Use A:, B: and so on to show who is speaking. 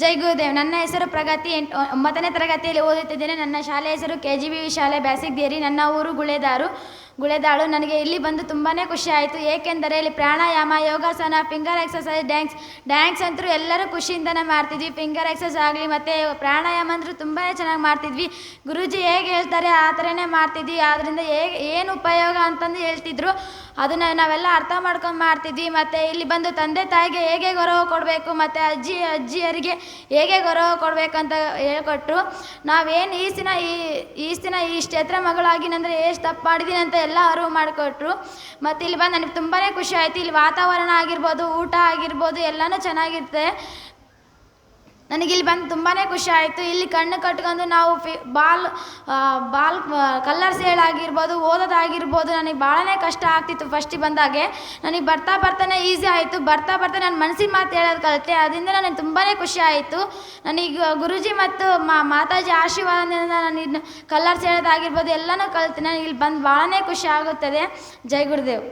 A: ಜೈ ಗುರುದೇವ್. ನನ್ನ ಹೆಸರು ಪ್ರಗತಿ ಎಂಟು, ಒಂಬತ್ತನೇ ತರಗತಿಯಲ್ಲಿ ಓದುತ್ತಿದ್ದೇನೆ. ನನ್ನ ಶಾಲೆ ಹೆಸರು ಕೆ ಜಿ ಬಿ ಶಾಲೆ ಬ್ಯಾಸಿಗೇರಿ ನನ್ನ ಊರು ಗುಳೆದಾರು. ಗುಳೆದಾಳು. ನನಗೆ ಇಲ್ಲಿ ಬಂದು ತುಂಬಾ ಖುಷಿ ಆಯಿತು. ಏಕೆಂದರೆ ಇಲ್ಲಿ ಪ್ರಾಣಾಯಾಮ, ಯೋಗಾಸನ ಫಿಂಗರ್ ಎಕ್ಸಸೈಸ್ ಡ್ಯಾನ್ಸ್ ಡ್ಯಾನ್ಸ್ ಅಂತೂ ಎಲ್ಲರೂ ಖುಷಿಯಿಂದನೇ ಮಾಡ್ತಿದ್ವಿ. ಫಿಂಗರ್ ಎಕ್ಸಸೈಸ್ ಆಗಲಿ ಮತ್ತು ಪ್ರಾಣಾಯಾಮ ಅಂದರೂ ತುಂಬಾ ಚೆನ್ನಾಗಿ ಮಾಡ್ತಿದ್ವಿ. ಗುರೂಜಿ ಹೇಗೆ ಹೇಳ್ತಾರೆ, ಆ ಥರನೇ ಮಾಡ್ತಿದ್ವಿ. ಆದ್ದರಿಂದ ಹೇಗೆ, ಏನು ಉಪಯೋಗ ಅಂತಂದು ಹೇಳ್ತಿದ್ರು. ಅದನ್ನು ನಾವೆಲ್ಲ ಅರ್ಥ ಮಾಡ್ಕೊಂಡು ಮಾಡ್ತಿದ್ವಿ. ಮತ್ತು ಇಲ್ಲಿ ಬಂದು ತಂದೆ ತಾಯಿಗೆ ಹೇಗೆ ಗೌರವ ಕೊಡಬೇಕು, ಮತ್ತು ಅಜ್ಜಿ ಅಜ್ಜಿಯರಿಗೆ ಹೇಗೆ ಗೌರವ ಕೊಡಬೇಕಂತ ಹೇಳ್ಕೊಟ್ರು. ನಾವೇನು ಈ ದಿನ ಈ ದಿನ ಈ ಕ್ಷೇತ್ರ ಮಗಳಾಗಿನಂದರೆ ಎಷ್ಟು ತಪ್ಪು ಮಾಡಿದ್ದೀನಿ ಅಂತ ಎಲ್ಲ ಅರಿವು ಮಾಡಿಕೊಟ್ರು. ಮತ್ತು ಇಲ್ಲಿ ಬಂದು ನನಗೆ ತುಂಬಾ ಖುಷಿ ಆಯಿತು. ಇಲ್ಲಿ ವಾತಾವರಣ ಆಗಿರ್ಬೋದು, ಊಟ ಆಗಿರ್ಬೋದು, ಎಲ್ಲನೂ ಚೆನ್ನಾಗಿರುತ್ತೆ. ನನಗಿಲ್ಲಿ ಬಂದು ತುಂಬಾ ಖುಷಿ ಆಯಿತು. ಇಲ್ಲಿ ಕಣ್ಣು ಕಟ್ಕೊಂಡು ನಾವು ಫಿ, ಬಾಲ್ ಬಾಲ್ ಕಲ್ಲರ್ಸ್ ಹೇಳಾಗಿರ್ಬೋದು ಓದೋದಾಗಿರ್ಬೋದು ನನಗೆ ಭಾಳನೇ ಕಷ್ಟ ಆಗ್ತಿತ್ತು ಫಸ್ಟಿಗೆ ಬಂದಾಗೆ. ನನಗೆ ಬರ್ತಾ ಬರ್ತಾನೆ ಈಸಿ ಆಯಿತು. ಬರ್ತಾ ಬರ್ತಾ ನನ್ನ ಮನಸ್ಸಿನ ಮಾತು ಹೇಳೋದು ಕಲಿತೆ. ಅದರಿಂದ ನನಗೆ ತುಂಬಾ ಖುಷಿ ಆಯಿತು. ನನಗೆ ಗುರುಜಿ ಮತ್ತು ಮಾತಾಜಿ ಆಶೀರ್ವಾದದಿಂದ ನಾನು ಕಲ್ಲರ್ಸ್ ಹೇಳೋದಾಗಿರ್ಬೋದು ಎಲ್ಲನೂ ಕಲಿತೆ. ನನಗೆ ಇಲ್ಲಿ ಬಂದು ಭಾಳನೇ ಖುಷಿ ಆಗುತ್ತದೆ. ಜೈ ಗುರುದೇವ್.